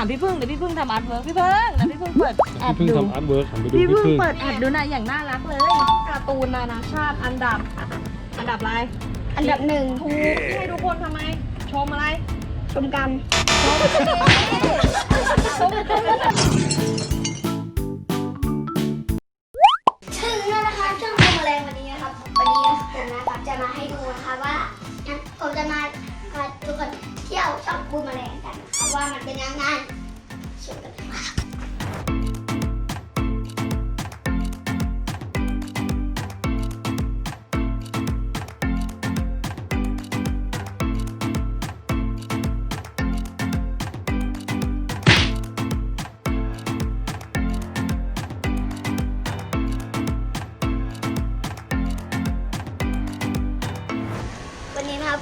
ามพี่พึ่งเดี๋ยวพี่พึ่งทำอาร์ตเวิร์กพี่พึ่งแล้วพี่พึ่งเปิดแอดพี่พึ่งดูทำอาร์ตเวิร์กหันไปดูพี่พี่พึ่งพึ่งเปิดแอดดูนะอย่างน่ารักเลยการ์ตูนนานาชาติอันดับ อันดับอะไรอันดับหนึ่งถูกที่ให้ทุกคนทำไม ชมอะไร ชมกันชมสิชมสิถึงแล้วนะคะช่วงโมแมลงวันนี้นะครับวันนี้ผมนะครับจะมาให้ดูนะคะว่างั้นผมจะมาพาทุกคนเที่ยวช่องบูมแมลงกันนะครับว่ามันเป็นยังไง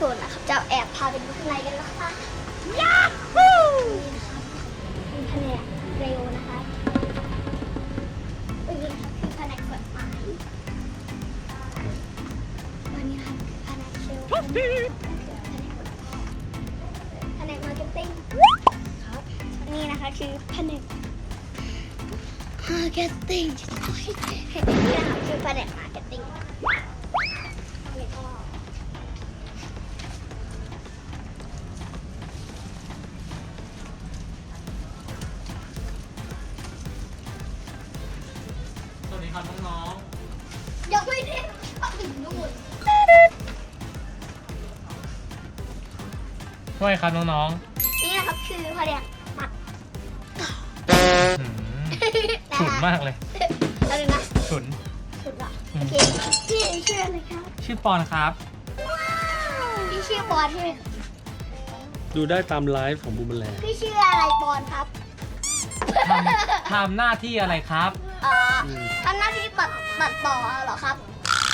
วันนี้นะครับผมนะครับ จะแอบพาไปดูข้างในกันนะคะยาฮูนี่นะครับมีแผนกเร็วนะคะวันนี้ครับคือแผนกกฎหมายวันนี้ครับคือแผนกเซลล์แผนกแผนกมาร์เก็ตติ้งครับนี่นะคะคือแผนกมาร์เก็ตติ้งนี่นะคะคือแผนกมาร์เก็ตติ้ง ครับน้องยังไม่ได้เอาถึงนู่นๆช่วยครับน้องนี่นะครับคือพอเรียกมัดๆหืมฉุนมากเลยแล้วดูนะฉุน สุดละอืโอมเคพี่ชื่ออะไรครับชื่อปอนครับ พี่ชื่อบอลใช่ไหมครับดูได้ตามไลฟ์ของบูมแมลงพี่ชื่ออะไรบอลครับ ทำทำหน้าที่อะไรครับ เอ่อทำหน้าที่ตัดตัดต่อเหรอครับ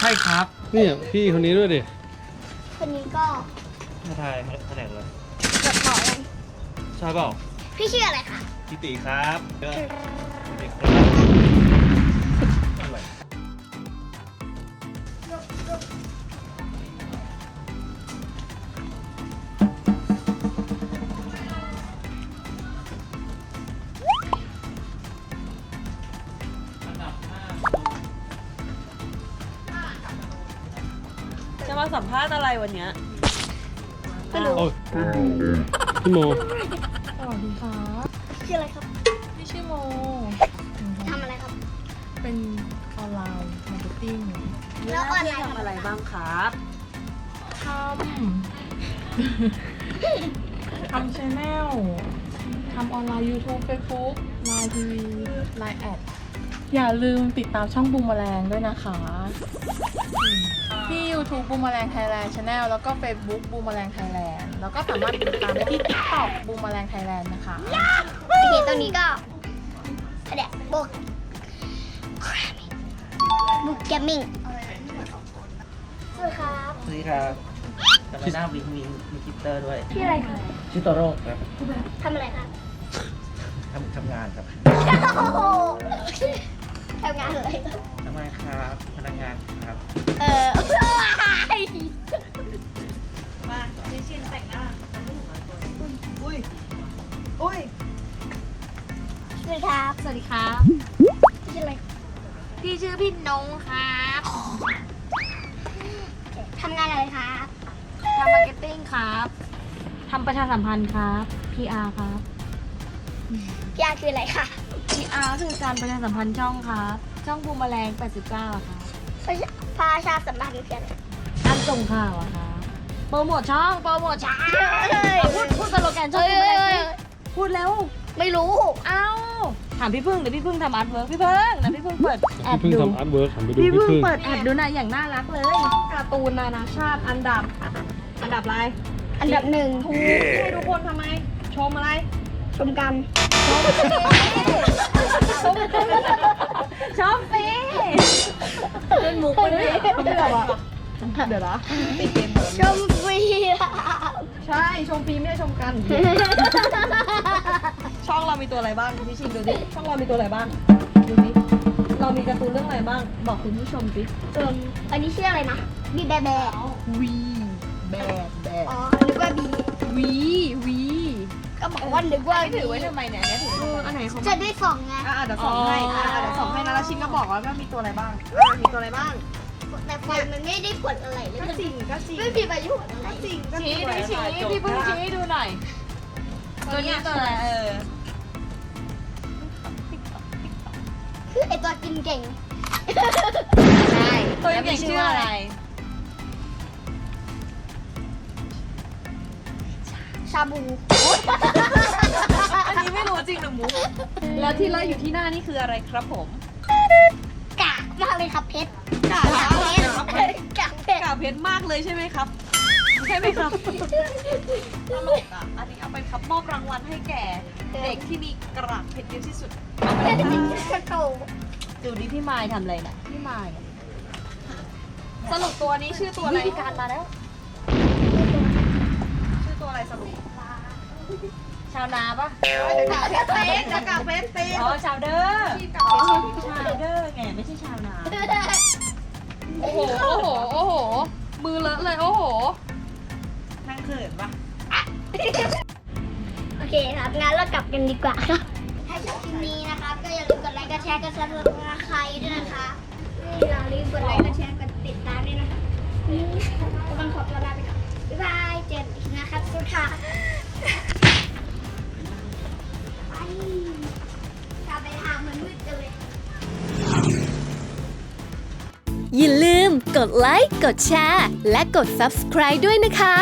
ใช่ครับเนี่ยพี่คนนี้ด้วยดิคนนี้ก็ไม่ใช่แผนกเลยตัดต่อกันใช่เปล่าพี่ชื่ออะไรคะพี่ตีครับเด็กอะไร มาสัมภาษณ์อะไรวันเนี้ยไม่รู้โอ้ยพี่โมสวัสดีครับชื่ออะไรครับ พี่ชื่อโม ทำอะไรครับ เป็นออนไลน์มาร์เก็ตติ้งแล้วออนไลน์ทำอะไรบ้างครับทำ ทำชแนลทำออนไลน์ YouTube Facebook ไลน์ทีวีไลน์แอด อย่าลืมติดตามช่องบูมแมลงด้วยนะคะ ที่ YouTube บูมแมลงไทยแลนด์ช n แนลแล้วก็ Facebook บูมแมลงไทยแลนด์แล้วก็สามารถติดตามได้ที่ TikTok บูมแมลงไทยแลนด์นะคะโอเคตรงนี้ก็เดี๋ยวบุกบุกแกมมิ่งสวัสดีครับสวัสดีครับทำไมหน้าวิงวิงมีคิตเตอร์ด้วยชื่ออะไรคะชื่อโตโร่ครับทำอะไรครับทำทำงานครับ โอ้โห ครับ พนักงานครับเออมาดิชินแต่งหน้าอุ้ย อุ้ย สวัสดีครับ สวัสดีครับชื่ออะไรพี่ชื่อพี่นงครับทำงานอะไรครับทำมาร์เก็ตติ้งครับทำประชาสัมพันธ์ครับ PR ครับ พี่อาคืออะไรคะ PR คือการประชาสัมพันธ์ช่องครับ ช่องบูมแมลง 89อะครับพาชาสัมพันธ์คืออะไรการส่งข่าวอะครับโปรโมทช่องโปรโมทช่องเฮ้ยเอาพูดพูดสโลแกนช่องบูมแมลงสิพูดแล้ว ไม่รู้ เอ้าถามพี่พึ่งเดี๋ยวพี่พึ่งทำอาร์ตเวิร์กพี่พึ่งแล้วพี่พึ่งเปิดแอดพี่พึ่งดูทำอาร์ตเวิร์กหันไปดูพี่พี่พึ่งพึ่งเปิดแอดดูนะอย่างน่ารักเลยการ์ตูนนานาชาติอันดับ อันดับอะไรอันดับหนึ่งถูกที่ให้ทุกคนทำไม ชมอะไร ชมกัน ชมฟีชมฟรีชมฟรีเล่นมุกไปเลยเดี๋ยวอะเดี๋ยวนะติดเกมเหรอชมฟรีอะใช่ชมฟรีไม่ได้ชมกัน ช่องเรามีตัวอะไรบ้างพี่ชิมดูดิช่องเรามีตัวอะไรบ้างดูดิเรามีการ์ตูนเรื่องอะไรบ้าง บอกคุณผู้ชมสิเอิมอันนี้ชื่ออะไรนะบีแบแบวีแบดแบดอ๋อนึกว่าบีวีวี ก็บอกว่านึกว่าถือไว้ทำไมเนี่ยเนี่ยถือไว้ทำไม อันไหนเขาจะได้ส่องไงอะเดี๋ยวส่งให้อะเดี๋ยวส่งให้นะแล้วชินก็บอกว่ามีตัวอะไรบ้างอะมีตัวอะไรบ้าง แต่ไฟมันไม่ได้ผลอะไรเลยก็จริงก็จริงไม่มีประโยชน์อะไรจริงก็ชี้จริงดิชี้พี่เพิ่งชี้ให้ดูหน่อย ตัวนี้ตัวอะไรเออ คือไอตัวกินเก่ง ใช่ตัวเก่งชื่ออะไร ชาบู อันนี้ไม่รู้จริงหรือมุกแล้วที่ไล่อยู่ที่หน้านี่คืออะไรครับผม กากมากเลยครับเพชรกากกากเพชรกากเพชรกากเพชรมากเลยใช่ไหมครับ ใช่ไหมครับตลกอะ อันนี้เอาไปครับมอบรางวัลให้แก่ เด็กที่มีกระเพชรเยอะที่สุดกระโตดูดิพี่ไมายทำอะไรน่ะพี่ไมายอะสรุปตัวนี้ชื่อตัวอะไรการมาแล้วชื่ อตัวอะไรสรุปชาวนาปะกากเพชรเต้นกากเพชรเต้นอ๋อชาวเด้อที่กากเพชรชาวเด้อไงไม่ใช่ชาวนา โอ้โห โอ้โห โอ้โห มือเลอะเลย โอ้โห นั่งเขินปะโอเคครับ งั้นเรากลับกันดีกว่าครับ ถ้าชอบคลิปนี้นะครับก็อย่าลืมกดไลค์ กดแชร์ กดซับสไครต์ด้วยนะคะอย่าลืมกดไลค์ กดแชร์ กดติดตามด้วยนะคะนี่ก็ต้องขอตัวลาไปก่อน บ๊ายบายเจอกันอีกนะครับทุกท่าไปกลับไปทางมันมืดจังเลย อย่าลืมกดไลค์ กดแชร์ และกด Subscribe ด้วยนะคะ